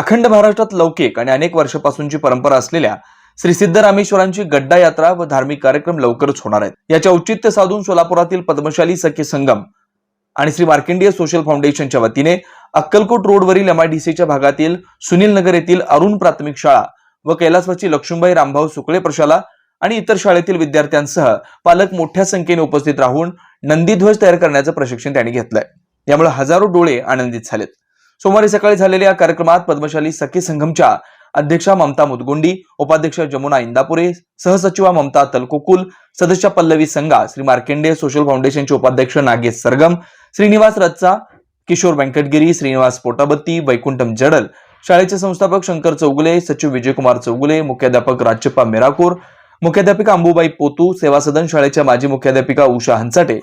अखंड महाराष्ट्रात लौकिक आणि अनेक वर्षापासूनची परंपरा असलेल्या श्री सिद्धरामेश्वरांची गड्डा यात्रा व धार्मिक कार्यक्रम लवकरच होणार आहेत. याचे औचित्य साधून सोलापुरातील पद्मशाली सखी संगम आणि श्री मार्केंडीय सोशल फाउंडेशनच्या वतीने अक्कलकोट रोडवरील एमआयडीसीच्या भागातील सुनील नगर येथील अरुण प्राथमिक शाळा व कैलासवाची लक्ष्मीबाई रामभाऊ सुकळे प्रशाला आणि इतर शाळेतील विद्यार्थ्यांसह पालक मोठ्या संख्येने उपस्थित राहून नंदीध्वज तयार करण्याचं प्रशिक्षण त्यांनी घेतलंय. यामुळे हजारो डोळे आनंदित झालेत. सोमवारी सकाळी झालेल्या या कार्यक्रमात पद्मशाली सखी संघमच्या अध्यक्षा ममता मुदगुंडी उपाध्यक्ष जमुना इंदापुरे सहसचिवा ममता तलकोकुल सदस्य पल्लवी संघा श्री मार्केंडे सोशल फाउंडेशनचे उपाध्यक्ष नागेश सरगम श्रीनिवास रच्चा किशोर व्यंकटगिरी श्रीनिवास पोटाबत्ती वैकुंठम जडल शाळेचे संस्थापक शंकर चौगुले सचिव विजयकुमार चौगुले मुख्याध्यापक राजप्पा मेराकूर मुख्याध्यापिका अंबुबाई पोतू सेवा सदन शाळेच्या माजी मुख्याध्यापिका उषा हंचाटे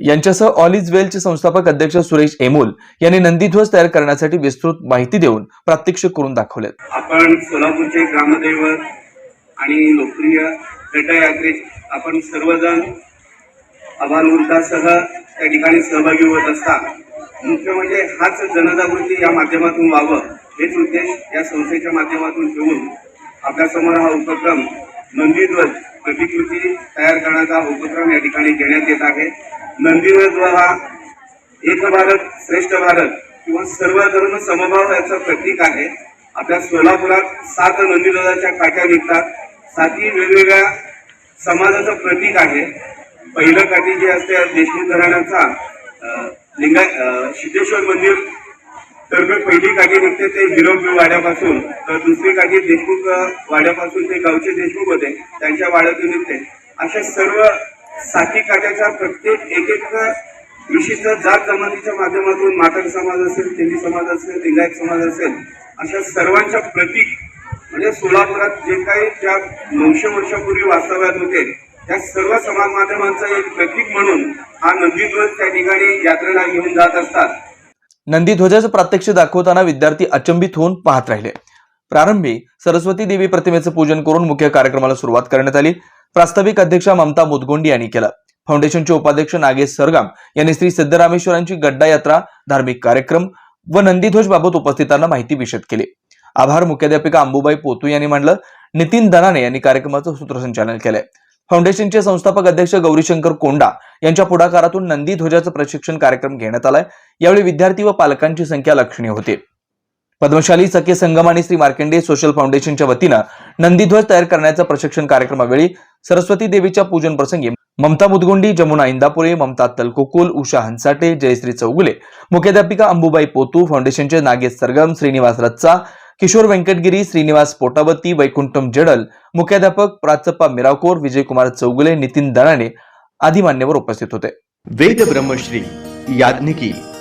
यांच्यासह ऑल इज वेलचे संस्थापक अध्यक्ष सुरेश एमोल यांनी नंदीध्वज तयार करण्यासाठी विस्तृत माहिती देऊन प्रात्यक्षिक करून दाखवलेत. आपण सोलापूरचे ग्रामदैवत आणि लोकप्रिय गड्डा आपण सर्वजण अभानवृद्धासह त्या ठिकाणी सहभागी होत असता. मुख्य म्हणजे हाच जनजागृती या माध्यमातून व्हावं हेच उद्देश या संस्थेच्या माध्यमातून ठेवून आपल्यासमोर हा उपक्रम नंदीध्वज प्रतिकृती तयार करण्याचा उपक्रम या ठिकाणी घेण्यात येत आहे. नंदीध्वज हा एक भारत श्रेष्ठ भारत किंवा सर्व धर्म समभाव याचं प्रतीक आहे. आपल्या सोलापुरात सात नंदीध्वजाच्या काठ्या निघतात. सातही वेगवेगळ्या समाजाचं प्रतीक आहे. पहिलं काठी जे असते देशमुख घराण्याचा लिंगा सिद्धेश्वर मंदिर. तर्फे पहिली काठी निघते ते हिरोबी वाड्यापासून. तर दुसरी काठी देशमुख वाड्यापासून ते गावचे देशमुख होते. त्यांच्या वाड्यातून निघते. अशा सर्व साठी काठ्याचा प्रत्येक एक एक विशिष्ट जात जमातीच्या माध्यमातून मातक समाज असेल तेली समाज असेल लिंगायत समाज असेल अशा सर्वांच्या प्रतीक म्हणजे सोलापुरात जे काही त्या नऊशे वर्षापूर्वी वास्तव्यात होते त्या सर्व समाज माध्यमांचं एक प्रतीक म्हणून हा नंदीध्वज त्या ठिकाणी यात्रेला घेऊन जात असतात. नंदीध्वजाचं प्रात्यक्ष दाखवताना विद्यार्थी अचंबित होऊन पाहत राहिले. प्रारंभी सरस्वती देवी प्रतिमेचं पूजन करून मुख्य कार्यक्रमाला सुरुवात करण्यात आली. प्रास्ताविक अध्यक्षा ममता मुदगोंडी यांनी केलं. फाउंडेशनचे उपाध्यक्ष नागेश सरगाम यांनी श्री सिद्धरामेश्वरांची गड्डा यात्रा धार्मिक कार्यक्रम व नंदीध्वज बाबत उपस्थितांना माहिती विषद केली. आभार मुख्याध्यापिका अंबुबाई पोतू यांनी मांडलं. नितीन दनाने यांनी कार्यक्रमाचं सूत्रसंचालन केलंय. फाउंडेशनचे संस्थापक अध्यक्ष गौरीशंकर कोंडा यांच्या पुढाकारातून नंदी ध्वजाचं प्रशिक्षण कार्यक्रम घेण्यात आलाय. यावेळी विद्यार्थी व पालकांची संख्या लक्षणीय होती. पद्मशाली सखे संगम आणि श्री मार्केंडे सोशल फाउंडेशनच्या वतीनं नंदीध्वज तयार करण्याचा प्रशिक्षण कार्यक्रमावेळी सरस्वती देवीच्या पूजन प्रसंगी ममता मुदगुंडी जमुना इंदापुरे ममता तलकुकुल उषा हंसाटे जयश्री चौगुले मुख्याध्यापिका अंबुबाई पोतू फाउंडेशनचे नागेश सरगम श्रीनिवास रच्चा किशोर व्यंकटगिरी श्रीनिवास पोटावती वैकुंठम जडल मुख्याध्यापक प्राचप्पा मिराकोर विजयकुमार चौगुले नितीन दणाने आदी मान्यवर उपस्थित होते. वेद ब्रह्मश्री याज्ञिकी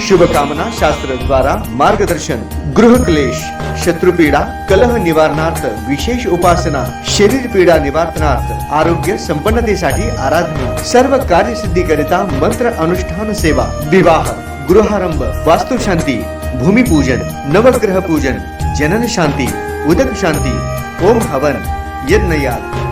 शुभकामना शास्त्र द्वारा मार्गदर्शन गृह क्लेश शत्रुपीडा कलह निवारणार्थ विशेष उपासना शरीर पीडा निवारणार्थ आरोग्य संपन्नतेसाठी आराधना सर्व कार्यसिद्धी करिता मंत्र अनुष्ठान सेवा विवाह गृहारंभ वास्तुशांती भूमिपूजन नवग्रह पूजन जनन शांती उदक शांती ओम हवन यज्ञयाग